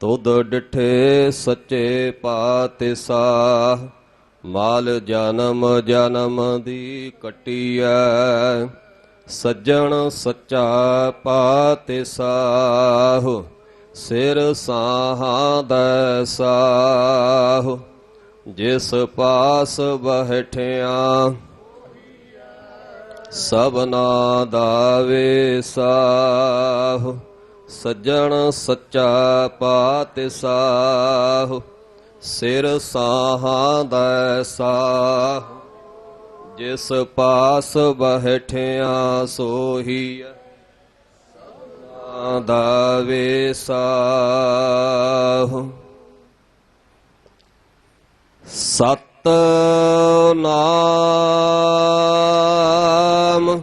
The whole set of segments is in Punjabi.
ਤੁਧ ਡਿਠੇ ਸੱਚੇ ਪਾਤਿਸਾਹ, ਮਾਲ ਜਨਮ ਜਨਮ ਦੀ ਕਟਿਐ। ਸੱਜਣ ਸੱਚਾ ਪਾਤਿਸਾਹ, ਸਿਰ ਸਾਹਾਂ ਦਾ ਸਾਹ। ਜਿਸ ਪਾਸ ਬਹਿਠਿਆ, ਸਭਨਾ ਦਾ ਵੇਸਾਹ। ਸੱਜਣ ਸੱਚਾ ਪਾਤਿਸਾਹ, ਸਿਰ ਸਾਹਾਂ ਦਾ ਸਾਹ। ਜਿਸ ਪਾਸ ਬਹਿਠਿਆ ਸੋਹੀ ਸਭਨਾ ਦਾ ਵੇਸਾਹ। ਸਤ ਨਾਮ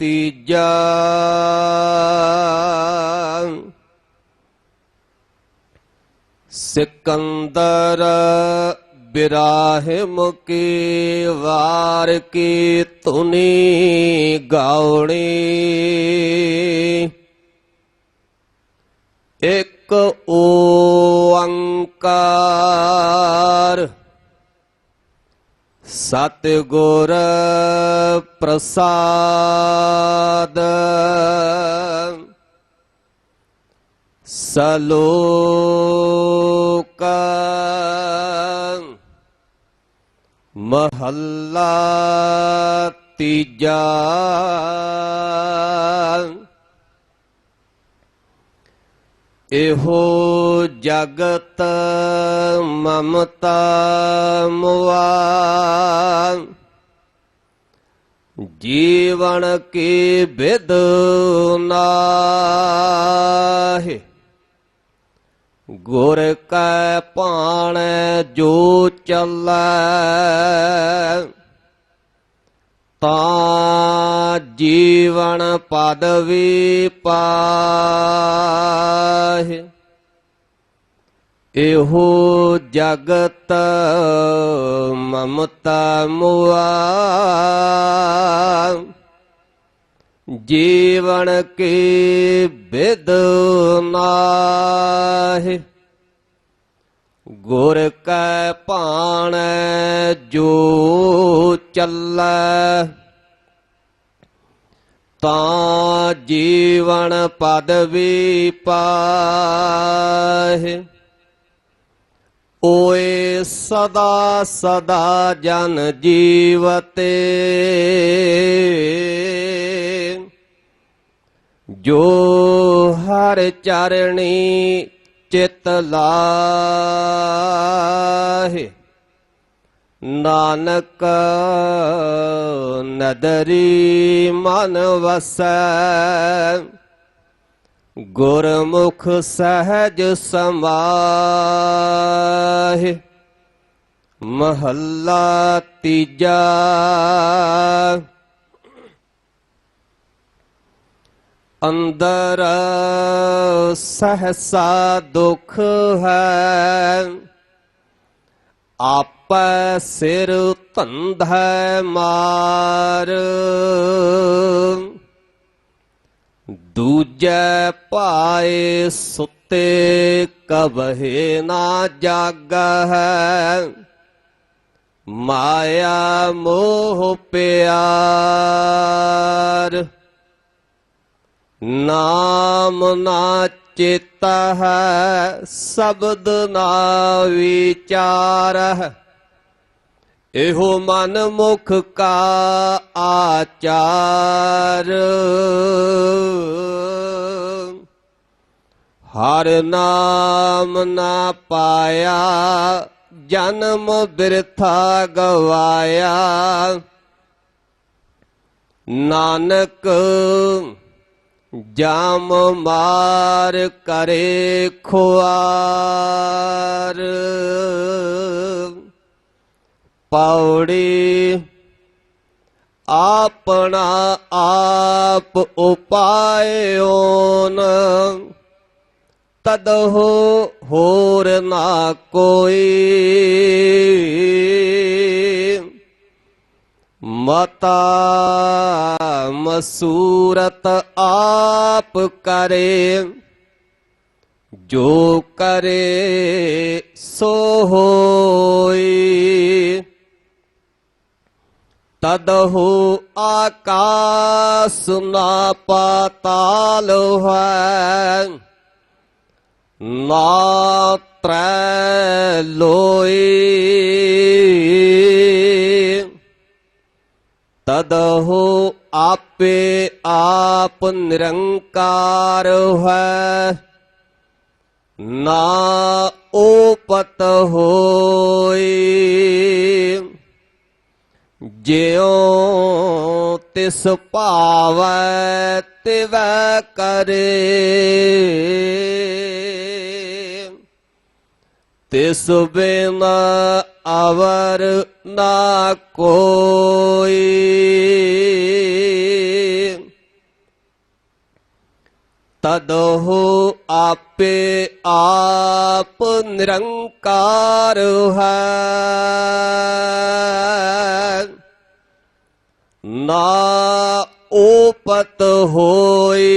ਤੀਜਾ ਸਿਕੰਦਰ ਬਿਰਾਹਿਮ ਕੀ ਵਾਰ ਕੀ ਤੁਨੀ ਗਾਉਣੀ। ਇੱਕ ਓੰਕਾਰ ਸਤਿਗੁਰ ਪ੍ਰਸਾਦ। ਸਲੋਕ ਮਹੱਲਾ ਤੀਜਾ। ਇਹੋ ਜਗਤ ਮਮਤਾ ਮੁਆ। ਜੀਵਨ ਕੀ ਬਿਦ ਨਾਹਿ। ਗੁਰ ਕੈ ਪਾਣ ਜੋ ਚੱਲੈ। ਤਾਂ ਜੀਵਨ ਪਦਵੀ ਪਾ। ਇਹੋ ਜਗਤ ਮਮਤਾ ਮੁਆ। ਜੀਵਨ ਕੀ ਬਿਦ ਨਾਹਿ। ਗੁਰ ਕੈ ਭਾਣ ਜੋ ਚੱਲੈ। ਤਾਂ ਜੀਵਨ ਪਦਵੀ ਪਾਹਿ। ਓਏ ਸਦਾ ਸਦਾ ਜਨ ਜੀਵਤੇ। ਜੋ ਹਰ ਚਰਣੀ ਚਿਤ ਲਾਹੇ ਨਾਨਕ ਨਦਰੀ ਮਨ ਵਸੈ। ਗੁਰਮੁਖ ਸਹਿਜ ਸਮਾਹਿ ਮਹੱਲਾ ਤੀਜਾ। ਅੰਦਰ ਸਹਸਾ ਦੁਖ ਹੈ ਆਪੈ ਸਿਰ ਧੰਧੈ ਮਾਰ। ਦੂਜੈ ਭਾਏ ਸੁੱਤੇ ਕਬਹਿ ਨਾ ਜਾਗੈ ਮਾਇਆ ਮੋਹ ਪਿਆਰ, ਨਾਮ ਨਾ ਚੇਤਾ ਹੈ, ਸ਼ਬਦ ਨਾ ਵਿਚਾਰਹਿ। ਇਹੋ ਮਨ ਮੁਖ ਕਾ ਆਚਾਰ। ਹਰ ਨਾਮ ਨਾ ਪਾਇਆ, ਜਨਮ ਬਿਰਥਾ ਗਵਾਇਆ। ਨਾਨਕ ਜਾਮ ਮਾਰ ਕਰੇ ਖੁਆਰ। ਪੌੜੀ ਆਪਣਾ ਆਪ ਉਪਾਇਓਨ ਤਦਹੁ ਹੋਰ ਨਾ ਕੋਈ। ਮਤਾ ਮਸੂਰਤ ਆਪ ਕਰੇ। ਜੋ ਕਰੇ ਸੋ ਹੋਈ। ਤਦਹੁ ਆਕਾਸ ਨਾ ਪਾਤਾਲ ਹੈ ਨਾ ਤ੍ਰੈ ਲੋਈ। ਤਦਹੁ ਆਪੇ ਆਪ ਨਿਰੰਕਾਰ ਹੈ ਨਾ ਓਪਤ ਹੋਈ। ਜਿਉ ਤਿਸ ਭਾਵੈ ਤਿਵੈ ਕਰੇ। ਤਿਸ ਬਿਨ ਅਵਰ ਨਾ ਕੋਈ। ਤਦਹੁ ਆਪੇ ਆਪ ਨਿਰੰਕਾਰ ਹੈ। ਨਾ ਓਪਤ ਹੋਏ।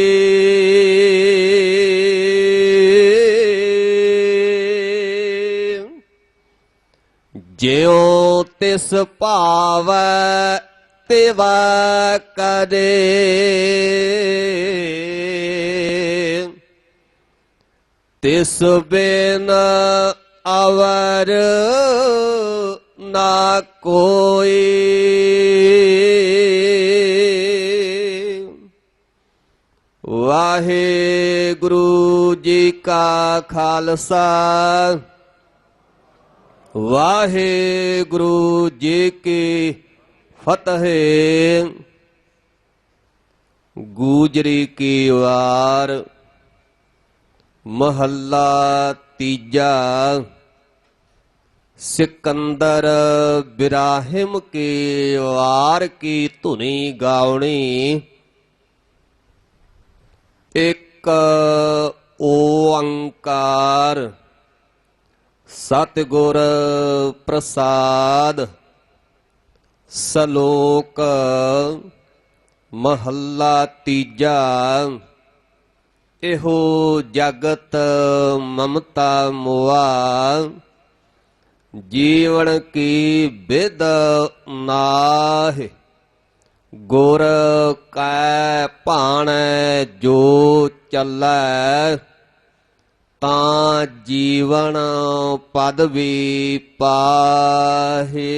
ਜਿਉ ਤਿਸ ਭਾਵੈ ਤਿਵੈ ਕਰੇ। ਤਿਸ ਬਿਨ ਅਵਰ ਨਾ ਕੋਈ। ਵਾਹਿਗੁਰੂ ਜੀ ਕਾ ਖਾਲਸਾ। ਵਾਹਿਗੁਰੂ ਜੀ ਕੀ ਫਤਿਹ। ਗੂਜਰੀ ਕੀ ਵਾਰ, ਮਹੱਲਾ ਤੀਜਾ। ਸਿਕੰਦਰ ਬਿਰਾਹਿਮ ਕੇ ਵਾਰ ਕੀ ਧੁਨੀ ਗਾਉਣੀ। ਇਕ ਓੰਕਾਰ, ਸਤਿਗੁਰ ਪ੍ਰਸਾਦ, ਸਲੋਕ ਮਹੱਲਾ ਤੀਜਾ। ਇਹੋ ਜਗਤ ਮਮਤਾ ਮੁਆ। ਜੀਵਨ ਕੀ ਬਿਦ ਨਾਹਿ। ਗੁਰ ਕੈ ਭਾਣੈ ਜੋ ਚੱਲੈ ਤਾਂ ਜੀਵਨ ਪਦ ਵੀ ਪਾਹੇ।